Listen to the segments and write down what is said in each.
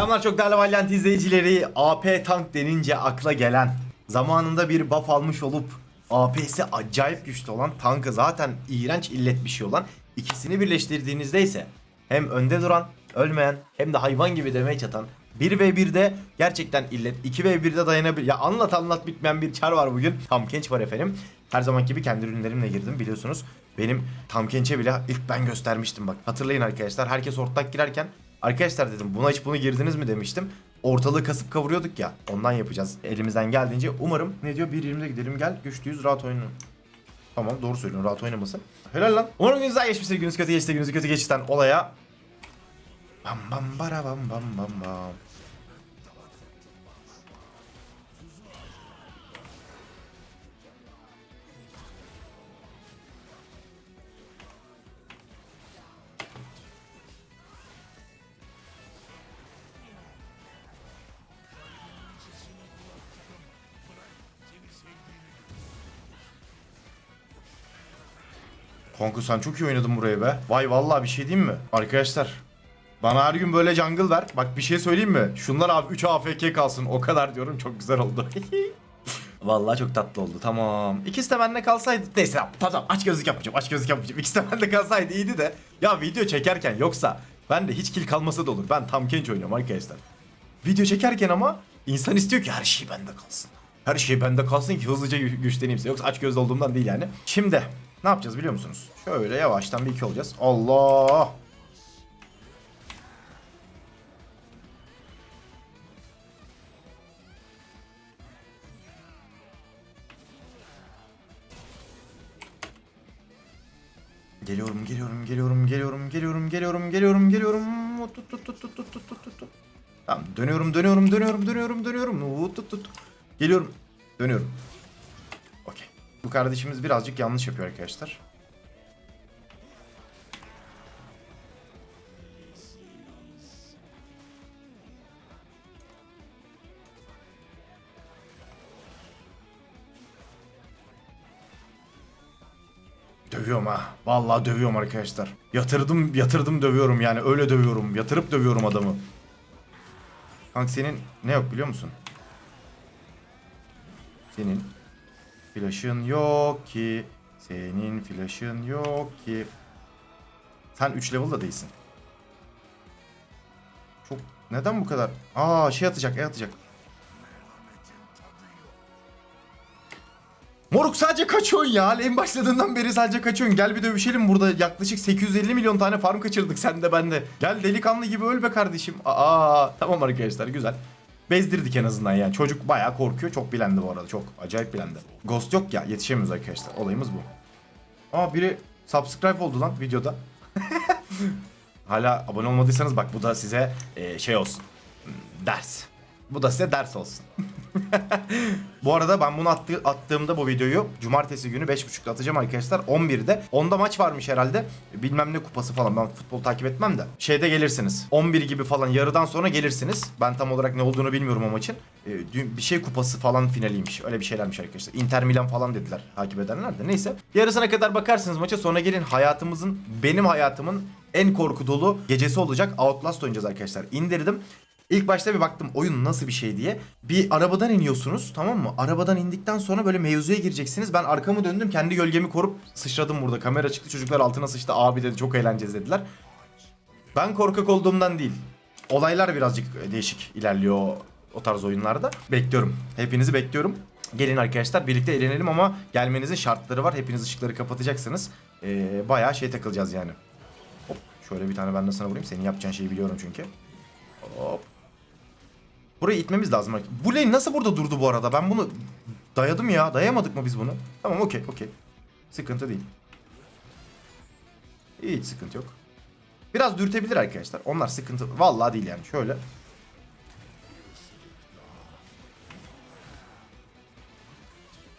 Selamlar çok değerli Valiant izleyicileri. AP tank denince akla gelen, zamanında bir buff almış olup AP'si acayip güçlü olan, tankı zaten iğrenç illet bir şey olan ikisini birleştirdiğinizde ise hem önde duran, ölmeyen hem de hayvan gibi damage atan 1v1'de gerçekten illet 2v1'de dayanabilir. Ya anlat anlat bitmeyen bir çar var bugün. Tam Kenç var efendim. Her zamanki gibi kendi ürünlerimle girdim biliyorsunuz. Benim Tam Kenç'e bile ilk ben göstermiştim bak. Hatırlayın arkadaşlar. Herkes ortak girerken Arkadaşlar dedim buna hiç bunu girdiniz mi demiştim. Ortalığı kasıp kavuruyorduk ya. Ondan yapacağız. Elimizden geldiğince. Umarım ne diyor 1.20'de gidelim gel. Güçlüyüz rahat oynayın. Tamam doğru söylüyorsun rahat oynamasın. Helal lan. Umarım gününüz daha geçmiştir. Gününüz kötü geçti. Gününüzü kötü geçten olaya. Bam bam bara bam bam bam bam. Kanka sen çok iyi oynadın burayı be. Vay vallahi bir şey diyeyim mi? Arkadaşlar bana her gün böyle jungle ver. Bak bir şey söyleyeyim mi? Şunlar abi 3 AFK kalsın. O kadar diyorum. Çok güzel oldu. Vallahi çok tatlı oldu. Tamam. İkisi de bende kalsaydı. Neyse tamam, tamam. Aç gözlük yapmayacağım. Aç gözlük yapmayacağım. İkisi de bende kalsaydı iyiydi de. Ya video çekerken yoksa ben de hiç kill kalmasa da olur. Ben tam genç oynuyorum arkadaşlar. Video çekerken ama insan istiyor ki her şey bende kalsın. Her şey bende kalsın ki hızlıca gü- güçleneyim. Yoksa aç gözlü olduğumdan değil yani. Şimdi ne yapacağız biliyor musunuz? Şöyle yavaştan bir iki olacağız. Allah! Geliyorum, geliyorum, geliyorum, geliyorum, geliyorum, geliyorum, geliyorum, geliyorum. Tut tut tut tut tut tut tut tut. Tamam, dönüyorum, dönüyorum, dönüyorum, dönüyorum, dönüyorum. Tut tut tut. Geliyorum. Dönüyorum. Bu kardeşimiz birazcık yanlış yapıyor arkadaşlar. Dövüyorum ha. Vallahi dövüyorum arkadaşlar. Yatırdım, yatırdım dövüyorum yani. Öyle dövüyorum. Yatırıp dövüyorum adamı. Kanka senin ne yok biliyor musun? Senin flash'ın yok ki. Senin flash'ın yok ki. Sen 3 level da değilsin. Çok neden bu kadar? Aa şey atacak, e atacak. Moruk sadece kaçıyorsun ya. En başladığından beri sadece kaçıyorsun. Gel bir dövüşelim burada. Yaklaşık 850 milyon tane farm kaçırdık sen de ben de. Gel delikanlı gibi öl be kardeşim. Aa tamam arkadaşlar güzel. Bezdirdik en azından yani. Çocuk bayağı korkuyor. Çok bilendi bu arada. Çok acayip bilendi. Ghost yok ya. Yetişemiyoruz arkadaşlar. Olayımız bu. Aa biri subscribe oldu lan videoda. Hala abone olmadıysanız bak bu da size e, şey olsun. Hmm, Ders. Bu da size ders olsun. bu arada ben bunu attı, attığımda bu videoyu cumartesi günü 5.30'da atacağım arkadaşlar. 11'de. Onda maç varmış herhalde. Bilmem ne kupası falan. Ben futbol takip etmem de. Şeyde gelirsiniz. 11 gibi falan yarıdan sonra gelirsiniz. Ben tam olarak ne olduğunu bilmiyorum o maçın. Ee, dün bir şey kupası falan finaliymiş. Öyle bir şeylermiş arkadaşlar. Inter Milan falan dediler takip edenler de. Neyse. Yarısına kadar bakarsınız maça. Sonra gelin hayatımızın, benim hayatımın en korku dolu gecesi olacak. Outlast oynayacağız arkadaşlar. İndirdim. İlk başta bir baktım oyun nasıl bir şey diye. Bir arabadan iniyorsunuz tamam mı? Arabadan indikten sonra böyle mevzuya gireceksiniz. Ben arkamı döndüm kendi gölgemi korup sıçradım burada. Kamera çıktı çocuklar altına sıçtı. Abi dedi çok eğleneceğiz dediler. Ben korkak olduğumdan değil. Olaylar birazcık değişik ilerliyor o, tarz oyunlarda. Bekliyorum. Hepinizi bekliyorum. Gelin arkadaşlar birlikte eğlenelim ama gelmenizin şartları var. Hepiniz ışıkları kapatacaksınız. Ee, bayağı şey takılacağız yani. Hop şöyle bir tane ben de sana vurayım. Senin yapacağın şeyi biliyorum çünkü. Hop. Burayı itmemiz lazım. Bu lane nasıl burada durdu bu arada? Ben bunu dayadım ya. Dayamadık mı biz bunu? Tamam okey okey. Sıkıntı değil. Hiç sıkıntı yok. Biraz dürtebilir arkadaşlar. Onlar sıkıntı. Vallahi değil yani. Şöyle.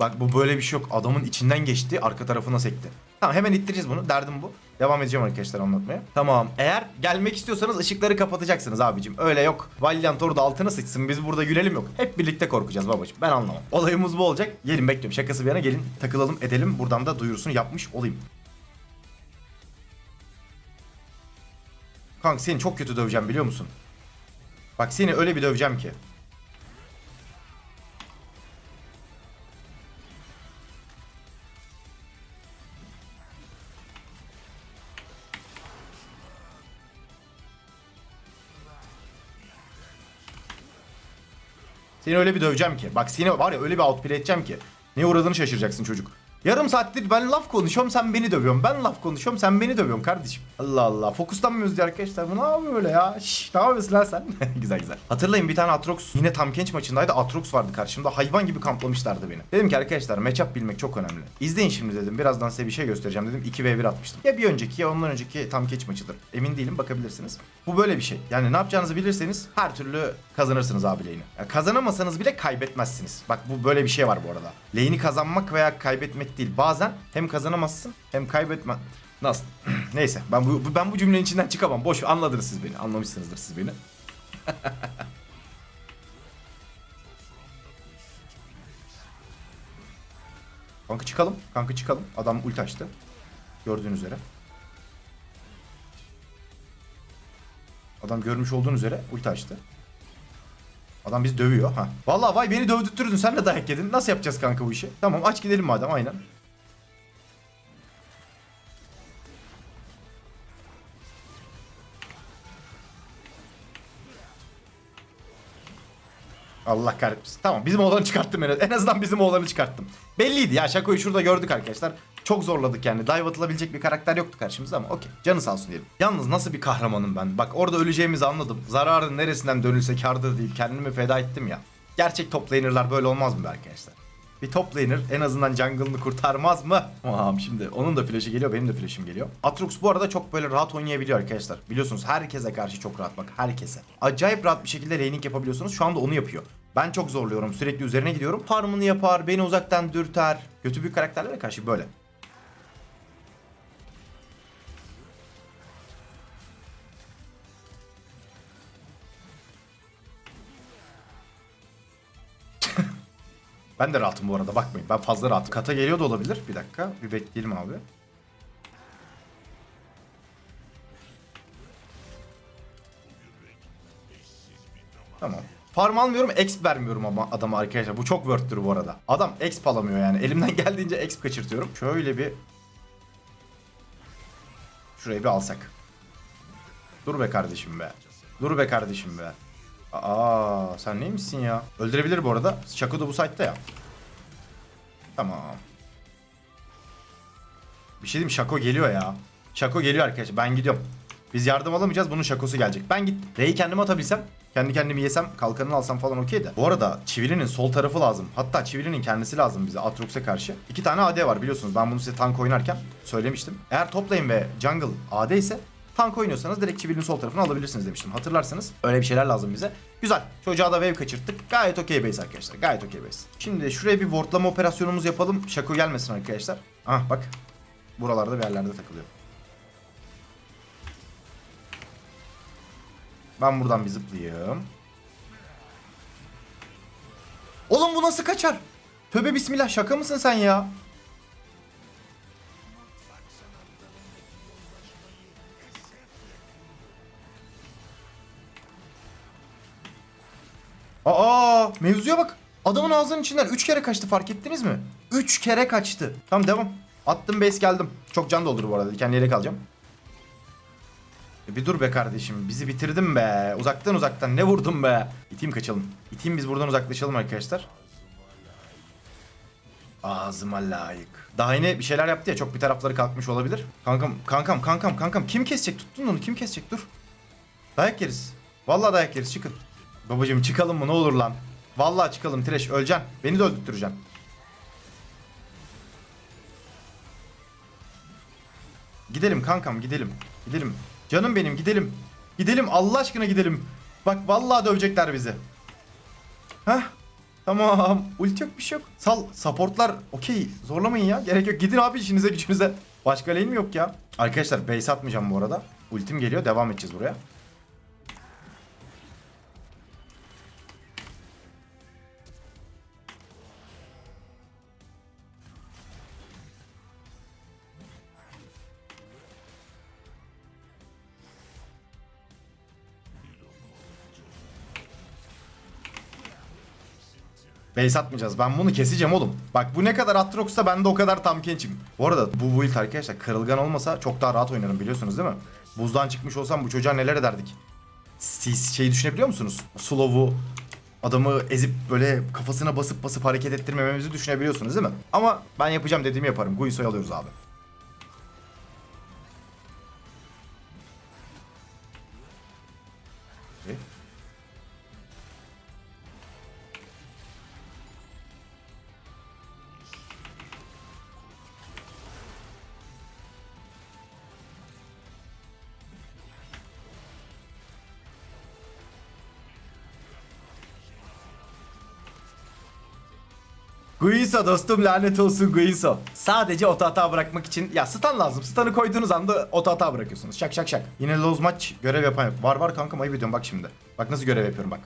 Bak bu böyle bir şey yok. Adamın içinden geçti, arka tarafına sekti. Tamam hemen ittireceğiz bunu. Derdim bu. Devam edeceğim arkadaşlar anlatmaya. Tamam. Eğer gelmek istiyorsanız ışıkları kapatacaksınız abicim. Öyle yok. Valiant orada altına sıçsın. Biz burada gülelim yok. Hep birlikte korkacağız babacım. Ben anlamam. Olayımız bu olacak. Gelin bekliyorum. Şakası bir yana gelin. Takılalım edelim. Buradan da duyurusunu yapmış olayım. Kanka seni çok kötü döveceğim biliyor musun? Bak seni öyle bir döveceğim ki. Seni öyle bir döveceğim ki. Bak seni var ya öyle bir outplay edeceğim ki. Ne uğradığını şaşıracaksın çocuk. Yarım saattir ben laf konuşuyorum sen beni dövüyorsun. Ben laf konuşuyorum sen beni dövüyorsun kardeşim. Allah Allah. Fokuslanmıyoruz diye arkadaşlar. Bu ne yapıyor böyle ya? Şşş ne yapıyorsun lan sen? güzel güzel. Hatırlayın bir tane Atrox yine tam genç maçındaydı. Atrox vardı karşımda. Hayvan gibi kamplamışlardı beni. Dedim ki arkadaşlar matchup bilmek çok önemli. İzleyin şimdi dedim. Birazdan size bir şey göstereceğim dedim. 2v1 atmıştım. Ya bir önceki ya ondan önceki tam genç maçıdır. Emin değilim bakabilirsiniz. Bu böyle bir şey. Yani ne yapacağınızı bilirseniz her türlü kazanırsınız abi lane'i. Kazanamasanız bile kaybetmezsiniz. Bak bu böyle bir şey var bu arada. Lane'i kazanmak veya kaybetmek değil. Bazen hem kazanamazsın hem kaybetme. Nasıl? Neyse ben bu ben bu cümlenin içinden çıkamam. Boş anladınız siz beni. Anlamışsınızdır siz beni. Kanka çıkalım. Kanka çıkalım. Adam ulti açtı. Gördüğünüz üzere. Adam görmüş olduğun üzere ulti açtı. Adam bizi dövüyor. Ha. Vallahi vay beni dövdürttürdün. Sen de dayak yedin. Nasıl yapacağız kanka bu işi? Tamam aç gidelim madem aynen. Allah kahretsin. Tamam bizim oğlanı çıkarttım en, en azından bizim oğlanı çıkarttım. Belliydi ya Şako'yu şurada gördük arkadaşlar. Çok zorladık yani. Dive atılabilecek bir karakter yoktu karşımızda ama okey. Canı sağ olsun diyelim. Yalnız nasıl bir kahramanım ben. Bak orada öleceğimizi anladım. Zararın neresinden dönülse kardır değil. Kendimi feda ettim ya. Gerçek top laner'lar böyle olmaz mı be arkadaşlar? Bir top laner en azından jungle'ını kurtarmaz mı? Tamam şimdi onun da flash'ı geliyor benim de flash'ım geliyor. Atrox bu arada çok böyle rahat oynayabiliyor arkadaşlar. Biliyorsunuz herkese karşı çok rahat bak herkese. Acayip rahat bir şekilde laning yapabiliyorsunuz. Şu anda onu yapıyor. Ben çok zorluyorum. Sürekli üzerine gidiyorum. Farmını yapar, beni uzaktan dürter. Kötü büyük karakterlere karşı böyle. Ben de rahatım bu arada bakmayın. Ben fazla rahatım. Kata geliyor da olabilir. Bir dakika. Bir bekleyelim abi. Tamam. Farm almıyorum, exp vermiyorum ama adama arkadaşlar. Bu çok worth'tür bu arada. Adam exp alamıyor yani. Elimden geldiğince exp kaçırtıyorum. Şöyle bir... Şurayı bir alsak. Dur be kardeşim be. Dur be kardeşim be. Aa sen neymişsin ya? Öldürebilir bu arada. Şako da bu site'da ya. Tamam. Bir şey diyeyim? Şako geliyor ya. Şako geliyor arkadaşlar. Ben gidiyorum. Biz yardım alamayacağız. Bunun şakosu gelecek. Ben git. R'yi kendime atabilsem. Kendi kendimi yesem. Kalkanını alsam falan okey de. Bu arada Çivili'nin sol tarafı lazım. Hatta Çivili'nin kendisi lazım bize. Atrox'a karşı. İki tane AD var biliyorsunuz. Ben bunu size tank oynarken söylemiştim. Eğer top lane ve jungle AD ise tank oynuyorsanız direkt Çivili'nin sol tarafını alabilirsiniz demiştim. Hatırlarsanız öyle bir şeyler lazım bize. Güzel. Çocuğa da wave kaçırttık. Gayet okey base arkadaşlar. Gayet okey base. Şimdi şuraya bir wardlama operasyonumuz yapalım. Şako gelmesin arkadaşlar. Ah bak. Buralarda bir yerlerde takılıyor. Ben buradan bir zıplayayım. Oğlum bu nasıl kaçar? Tövbe bismillah şaka mısın sen ya? Aa, mevzuya bak. Adamın ağzının içinden 3 kere kaçtı fark ettiniz mi? 3 kere kaçtı. Tamam devam. Attım base geldim. Çok can doldur bu arada. Kendi yere kalacağım. E bir dur be kardeşim. Bizi bitirdin be. Uzaktan uzaktan ne vurdun be. İteyim kaçalım. İteyim biz buradan uzaklaşalım arkadaşlar. Ağzıma layık. Daha yine bir şeyler yaptı ya çok bir tarafları kalkmış olabilir. Kankam kankam kankam kankam kim kesecek tuttun onu kim kesecek dur. Dayak yeriz. Vallahi dayak yeriz çıkın. Babacım çıkalım mı ne olur lan. Vallahi çıkalım Tireş öleceksin. Beni de öldürteceksin. Gidelim kankam gidelim. Gidelim. Canım benim gidelim. Gidelim Allah aşkına gidelim. Bak vallahi dövecekler bizi. Hah. Tamam. Ulti yok bir şey yok. Sal. Supportlar okey. Zorlamayın ya. Gerek yok. Gidin abi işinize gücünüze. Başka lane mi yok ya? Arkadaşlar base atmayacağım bu arada. Ultim geliyor. Devam edeceğiz buraya. Base atmayacağız. Ben bunu keseceğim oğlum. Bak bu ne kadar Atrox'sa ben de o kadar tam gençim. Bu arada bu build arkadaşlar kırılgan olmasa çok daha rahat oynarım biliyorsunuz değil mi? Buzdan çıkmış olsam bu çocuğa neler ederdik. Siz şeyi düşünebiliyor musunuz? Slow'u adamı ezip böyle kafasına basıp basıp hareket ettirmememizi düşünebiliyorsunuz değil mi? Ama ben yapacağım dediğimi yaparım. Guiso'yu alıyoruz abi. Guiso dostum lanet olsun Guiso. Sadece oto hata bırakmak için ya stun lazım. Stun'ı koyduğunuz anda oto hata bırakıyorsunuz. Şak şak şak. Yine loz maç görev yapan yok. Var var kanka ayıp ediyorum bak şimdi. Bak nasıl görev yapıyorum bak.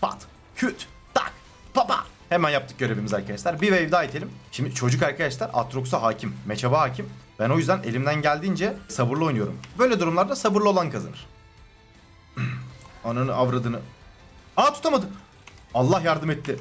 Pat, küt, tak, papa. Hemen yaptık görevimizi arkadaşlar. Bir wave daha itelim. Şimdi çocuk arkadaşlar Atrox'a hakim. Matchup'a hakim. Ben o yüzden elimden geldiğince sabırlı oynuyorum. Böyle durumlarda sabırlı olan kazanır. Ananı avradını. Aa tutamadı. Allah yardım etti.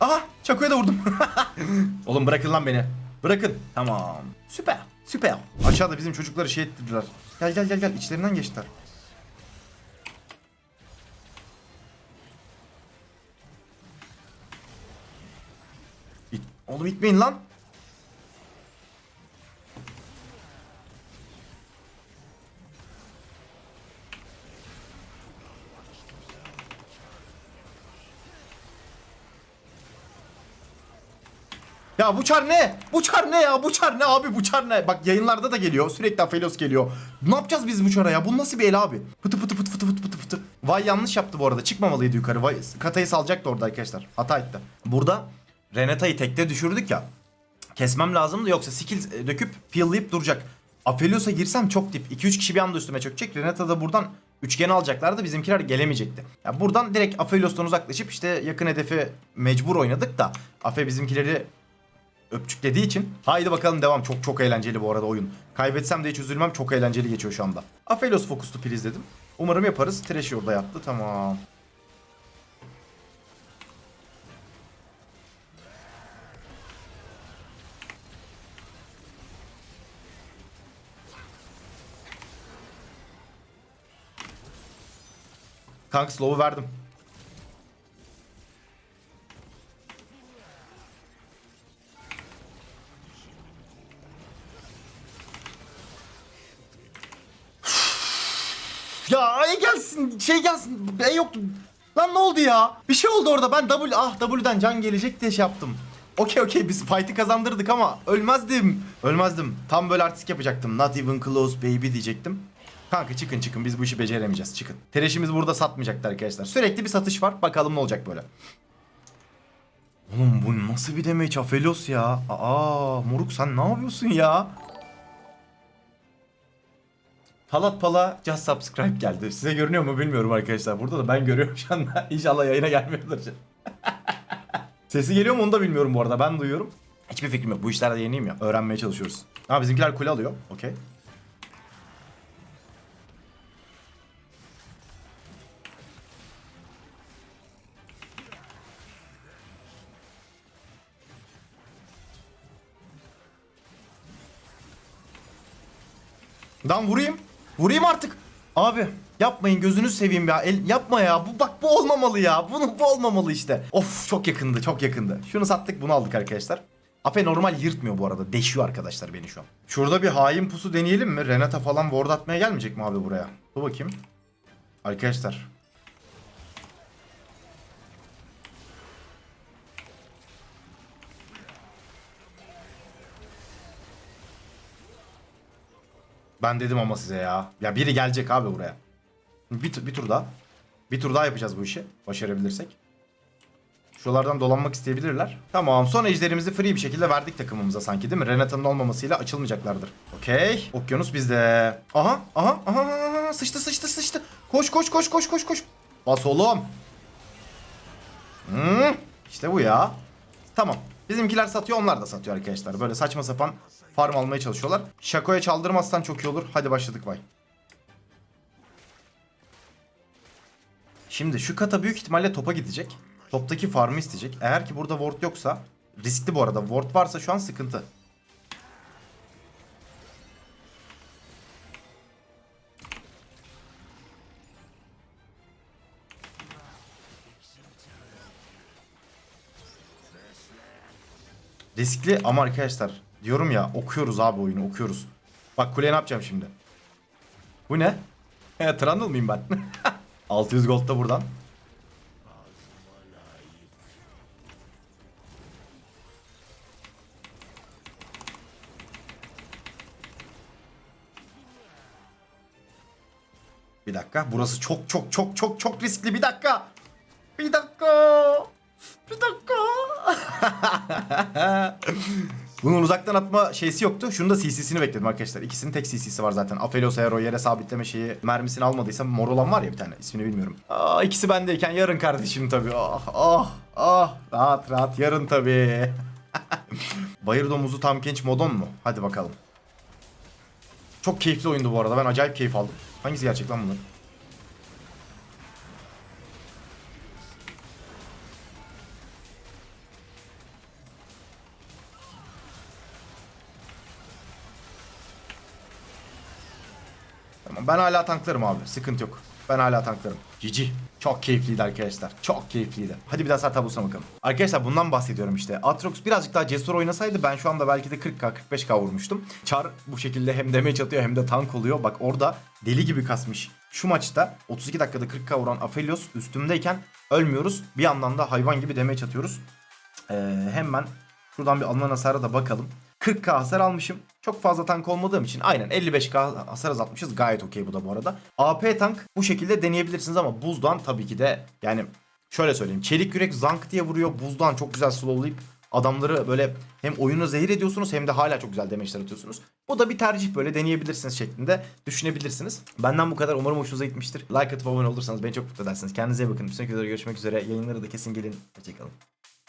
Aha Çako'ya da vurdum. Oğlum bırakın lan beni. Bırakın. Tamam. Süper. Süper. Aşağıda bizim çocukları şey ettirdiler. Gel gel gel gel içlerinden geçtiler. Oğlum itmeyin lan. Ya bu çar ne? Bu çar ne ya? Bu çar ne abi? Bu çar ne? Bak yayınlarda da geliyor. Sürekli Aphelios geliyor. Ne yapacağız biz bu çara ya? Bu nasıl bir el abi? Fıtı fıtı fıtı fıtı fıtı fıtı. Vay yanlış yaptı bu arada. Çıkmamalıydı yukarı. Vay katayı salacaktı orada arkadaşlar. Hata etti. Burada Renata'yı tekte düşürdük ya. Kesmem lazımdı yoksa skill döküp peel'layıp duracak. Aphelios'a girsem çok dip. 2-3 kişi bir anda üstüme çökecek. Renata da buradan üçgeni alacaklardı. Bizimkiler gelemeyecekti. Ya buradan direkt Aphelios'tan uzaklaşıp işte yakın hedefi mecbur oynadık da Afe bizimkileri öpçüklediği için. Haydi bakalım devam. Çok çok eğlenceli bu arada oyun. Kaybetsem de hiç üzülmem. Çok eğlenceli geçiyor şu anda. Aphelios fokuslu priz dedim. Umarım yaparız. Trash orada yaptı. Tamam. Kanka slow'u verdim. Ya ay gelsin şey gelsin ben yoktu. Lan ne oldu ya? Bir şey oldu orada ben W ah W'den can gelecek diye şey yaptım. Okey okey biz fight'i kazandırdık ama ölmezdim. Ölmezdim. Tam böyle artistik yapacaktım. Not even close baby diyecektim. Kanka çıkın çıkın biz bu işi beceremeyeceğiz çıkın. Tereşimiz burada satmayacaktı arkadaşlar. Sürekli bir satış var. Bakalım ne olacak böyle. Oğlum bu nasıl bir damage Aphelios ya? Aa moruk sen ne yapıyorsun ya? Talat Pala just subscribe geldi. Size görünüyor mu bilmiyorum arkadaşlar. Burada da ben görüyorum şu anda. İnşallah yayına gelmiyordur. Sesi geliyor mu onu da bilmiyorum bu arada. Ben duyuyorum. Hiçbir fikrim yok. Bu işlerde yeniyim ya. Öğrenmeye çalışıyoruz. Ha bizimkiler kule alıyor. Okey. Lan vurayım. Vurayım artık. Abi yapmayın gözünü seveyim ya. El, yapma ya. Bu bak bu olmamalı ya. Bunu bu olmamalı işte. Of çok yakındı çok yakındı. Şunu sattık bunu aldık arkadaşlar. Afe normal yırtmıyor bu arada. Deşiyor arkadaşlar beni şu an. Şurada bir hain pusu deneyelim mi? Renata falan ward atmaya gelmeyecek mi abi buraya? Dur bakayım. Arkadaşlar. Ben dedim ama size ya. Ya biri gelecek abi buraya. Bir, bir tur daha. Bir tur daha yapacağız bu işi. Başarabilirsek. Şuralardan dolanmak isteyebilirler. Tamam son ejderimizi free bir şekilde verdik takımımıza sanki değil mi? Renata'nın olmamasıyla açılmayacaklardır. Okey. Okyanus bizde. Aha aha aha aha sıçtı sıçtı sıçtı. Koş koş koş koş koş koş. Bas oğlum. Hmm, işte bu ya. Tamam. Bizimkiler satıyor onlar da satıyor arkadaşlar. Böyle saçma sapan farm almaya çalışıyorlar. Şakoya çaldırmazsan çok iyi olur. Hadi başladık vay. Şimdi şu kata büyük ihtimalle topa gidecek. Toptaki farmı isteyecek. Eğer ki burada ward yoksa riskli bu arada. Ward varsa şu an sıkıntı. Riskli ama arkadaşlar diyorum ya okuyoruz abi oyunu okuyoruz. Bak kuleye ne yapacağım şimdi? Bu ne? Trundle mıyım ben? 600 gold da buradan. Bir dakika. Burası çok çok çok çok çok riskli. Bir dakika. Bir dakika. Bir dakika. Bunun uzaktan atma şeysi yoktu. Şunu da CC'sini bekledim arkadaşlar. İkisinin tek CC'si var zaten. Aphelios eğer o yere sabitleme şeyi mermisini almadıysa mor olan var ya bir tane. ismini bilmiyorum. Aa, ikisi bendeyken yarın kardeşim tabii. Ah ah ah. Rahat rahat yarın tabii. Bayır domuzu tam genç modon mu? Hadi bakalım. Çok keyifli oyundu bu arada. Ben acayip keyif aldım. Hangisi gerçek lan bunlar? Ben hala tanklarım abi. Sıkıntı yok. Ben hala tanklarım. Cici. Çok keyifliydi arkadaşlar. Çok keyifliydi. Hadi bir daha sar tablosuna bakalım. Arkadaşlar bundan bahsediyorum işte. Atrox birazcık daha cesur oynasaydı ben şu anda belki de 40k 45k vurmuştum. Char bu şekilde hem damage atıyor hem de tank oluyor. Bak orada deli gibi kasmış. Şu maçta 32 dakikada 40k vuran Aphelios üstümdeyken ölmüyoruz. Bir yandan da hayvan gibi damage atıyoruz. Ee, hemen şuradan bir alınan hasara da bakalım. 40k hasar almışım. Çok fazla tank olmadığım için aynen 55k hasar azaltmışız. Gayet okey bu da bu arada. AP tank bu şekilde deneyebilirsiniz ama buzdan tabii ki de yani şöyle söyleyeyim. Çelik yürek zank diye vuruyor. Buzdan çok güzel slowlayıp adamları böyle hem oyunu zehir ediyorsunuz hem de hala çok güzel damage'ler atıyorsunuz. Bu da bir tercih böyle deneyebilirsiniz şeklinde düşünebilirsiniz. Benden bu kadar. Umarım hoşunuza gitmiştir. Like atıp abone olursanız beni çok mutlu edersiniz. Kendinize iyi bakın. Bir sonraki videoda görüşmek üzere. Yayınları da kesin gelin. Hoşçakalın.